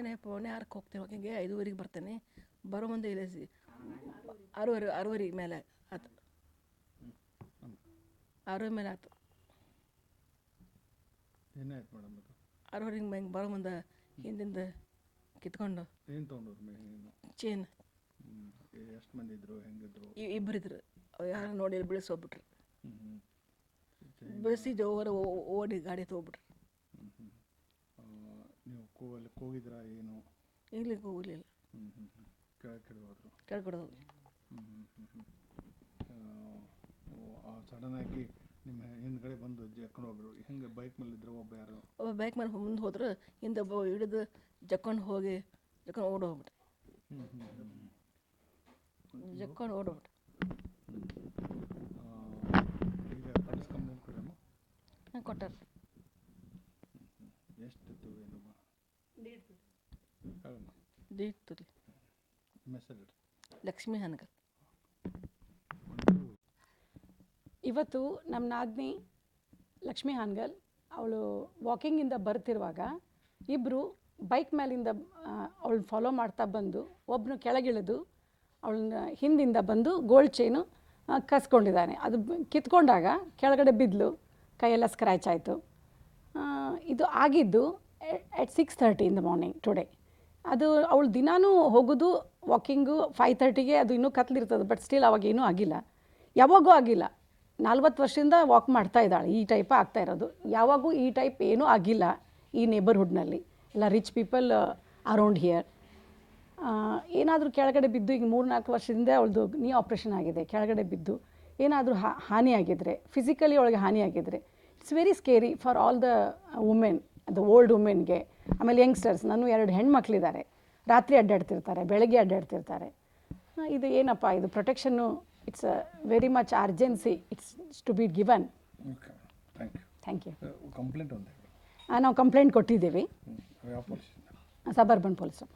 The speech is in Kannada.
ಮುಂಜಾನೆ ಪೌಣೆ ಆರಕ್ಕೆ ಹೋಗ್ತೇವೆ ವಾಕಿಂಗ್ಗೆ ಐದುವರೆಗೆ ಬರ್ತೇನೆ ಬರೋ ಮುಂದೆ ಇಲ್ಲ ಸಿ ಆರೂವರೆ ಆರೂವರೆ ಮೇಲೆ ಆತು. ಆರೂವರೆ ಮೇಲೆ ಆತು. ಏನಾಯ್ತು ಮೇಡಮ್ ಅದು? ಆರೂವರೆಗೆ ಹೆಂಗೆ ಬರೋ ಮುಂದೆ ಹಿಂದಿಂದ ಕಿತ್ಕೊಂಡು. ಏನು ತೊಗೊಂಡ್ರು ಚೇನ್. ಎಷ್ಟು ಮಂದಿ ಇದ್ರು ಹೆಂಗಿದ್ರು? ಇಬ್ಬರಿದ್ರು ಯಾರು ನೋಡಿ ಬೆಳೆಸೋಗ್ಬಿಟ್ರು ಜೋರ ಓಡಿ ಗಾಡಿ ತೊಗೊಬಿಟ್ರು ನೀವು ಕೂವಲ್ಲಿ ಕೂಗಿದ್ರ ಏನು? ಇಲ್ಲಿ ಕೂಗಲಿಲ್ಲ. ಹ್ಞೂ ಹ್ಞೂ ಹ್ಞೂ ಕೆಳಗೆ ಕೆಳಗೆ ಹೋದ್ರು ಕೆಳ್ಕೊಡೋದು ಹ್ಞೂ ಹ್ಞೂ ಹ್ಞೂ ಹ್ಞೂ ಸಡನ್ನಾಗಿ ನಿಮ್ಮ ಹಿಂದ್ಗಡೆ ಬಂದು ಜಕ್ಕೊಂಡು ಹೋಗ್ರು ಹೆಂಗೆ ಬೈಕ್ ಮೇಲೆ ಇದ್ರು ಒಬ್ಬ ಯಾರು? ಒಬ್ಬ ಬೈಕ್ ಮೇಲೆ ಮುಂದೆ ಹೋದ್ರೆ ಹಿಂದೆ ಒಬ್ಬ ಹಿಡಿದು ಜಕ್ಕೊಂಡು ಹೋಗಿ ಜಕ್ಕೊಂಡು ಓಡಿ ಹೋಗ್ಬಿಟ್ಟು ಹ್ಞೂ ಹ್ಞೂ ಹ್ಞೂ ಜಕ್ಕೊಂಡು ಓಡೋಗ್ಬಿಟ್ಟು ಈಗ ಪೊಲೀಸ್ ಕಂಪ್ಲೇಂಟ್ ಕೊಡಮ್ಮ ಕೊಟ್ಟಾರ. ರೀ ಮೆಸೇಜ್ ಲಕ್ಷ್ಮೀ ಹನಗಲ್. ಇವತ್ತು ನಮ್ಮ ನಾದ್ನಿ ಲಕ್ಷ್ಮೀ ಹಾನ್ಗಲ್ ಅವಳು ವಾಕಿಂಗಿಂದ ಬರ್ತಿರುವಾಗ ಇಬ್ಬರು ಬೈಕ್ ಮೇಲಿಂದ ಅವಳು ಫಾಲೋ ಮಾಡ್ತಾ ಬಂದು ಒಬ್ಬನು ಕೆಳಗಿಳಿದು ಅವಳನ್ನ ಹಿಂದಿಂದ ಬಂದು ಗೋಲ್ಡ್ ಚೈನು ಕಸ್ಕೊಂಡಿದ್ದಾನೆ. ಅದು ಬ- ಕಿತ್ಕೊಂಡಾಗ ಕೆಳಗಡೆ ಬಿದ್ದಲು ಕೈಯೆಲ್ಲ ಸ್ಕ್ರ್ಯಾಚ್ ಆಯಿತು. ಇದು ಆಗಿದ್ದು at six thirty in the morning today ಅದು ಅವಳು ದಿನಾನೂ ಹೋಗೋದು ವಾಕಿಂಗು ಫೈವ್ ತರ್ಟಿಗೆ ಅದು ಇನ್ನೂ ಕತ್ಲಿರ್ತದೆ ಬಟ್ ಸ್ಟಿಲ್ ಅವಾಗೇನೂ ಆಗಿಲ್ಲ. ಯಾವಾಗೂ ಆಗಿಲ್ಲ. ನಲ್ವತ್ತು ವರ್ಷದಿಂದ ವಾಕ್ ಮಾಡ್ತಾ ಇದ್ದಾಳೆ, ಈ ಟೈಪ್ ಆಗ್ತಾ ಇರೋದು. ಯಾವಾಗೂ ಈ ಟೈಪ್ ಏನೂ ಆಗಿಲ್ಲ ಈ ನೇಬರ್ಹುಡ್ನಲ್ಲಿ ಎಲ್ಲ ರಿಚ್ ಪೀಪಲ್ ಅರೌಂಡ್ ಹಿಯರ್ ಏನಾದರೂ ಕೆಳಗಡೆ ಬಿದ್ದು ಈಗ ಮೂರು ನಾಲ್ಕು ವರ್ಷದಿಂದ ಅವಳದು ನೀ ಆಪ್ರೇಷನ್ ಆಗಿದೆ, ಕೆಳಗಡೆ ಬಿದ್ದು. ಏನಾದರೂ ಹಾನಿಯಾಗಿದ್ದರೆ ಫಿಸಿಕಲಿ ಅವಳಿಗೆ ಹಾನಿಯಾಗಿದ್ದರೆ it's very scary for all the women the old ವುಮೆನ್ಗೆ ಆಮೇಲೆ ಯಂಗ್ಸ್ಟರ್ಸ್ ನಾನು ಎರಡು ಹೆಣ್ಮಕ್ಳಿದ್ದಾರೆ. ರಾತ್ರಿ ಅಡ್ಡಾಡ್ತಿರ್ತಾರೆ ಬೆಳಗ್ಗೆ ಅಡ್ಡಾಡ್ತಿರ್ತಾರೆ. ಇದು ಏನಪ್ಪ ಇದು ಪ್ರೊಟೆಕ್ಷನ್ನು it's very much urgency it's to be given thank you complaint ನಾವು ಕಂಪ್ಲೇಂಟ್ ಕೊಟ್ಟಿದ್ದೀವಿ. Suburban police